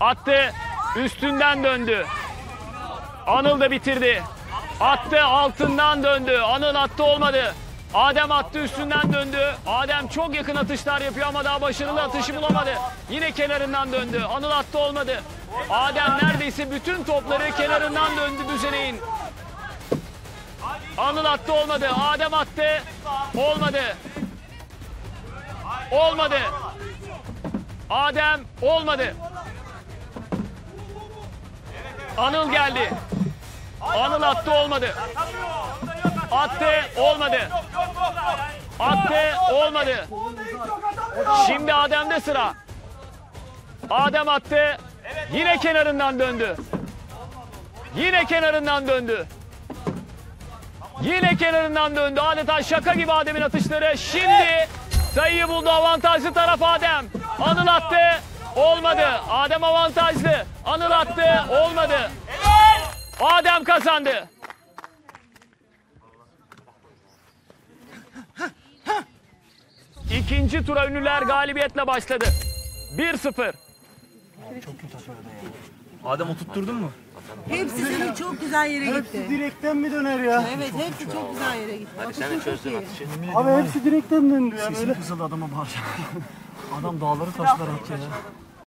Attı. Üstünden döndü. Anıl da bitirdi. Attı altından döndü. Anıl attı olmadı. Adem attı üstünden döndü. Adem çok yakın atışlar yapıyor ama daha başarılı atışı bulamadı. Yine kenarından döndü. Anıl attı olmadı. Adem neredeyse bütün topları kenarından döndü düzeneyin. Anıl attı olmadı. Adem attı. Olmadı. Olmadı. Adem olmadı. Anıl geldi. Anıl attı olmadı. Attı olmadı. Attı olmadı. Şimdi Adem'de sıra. Adem attı. Yine kenarından döndü. Yine kenarından döndü. Yine kenarından döndü. Adeta şaka gibi Adem'in atışları. Şimdi sayıyı buldu. Avantajlı taraf Adem. Anıl attı. Olmadı. Adem avantajlı. Anıl attı. Olmadı. Adem kazandı. İkinci tura ünlüler galibiyetle başladı. 1-0. Adem oturtturdun mu? Hepsi senin çok güzel yere gitti. Direkten mi döner ya? Evet hepsi çok güzel yere gitti. Atışın çok iyi. Abi hepsi direkten döndü ya Sesim böyle. kısıldı adama bağıracağım. Adam dağları taşlar attı ya.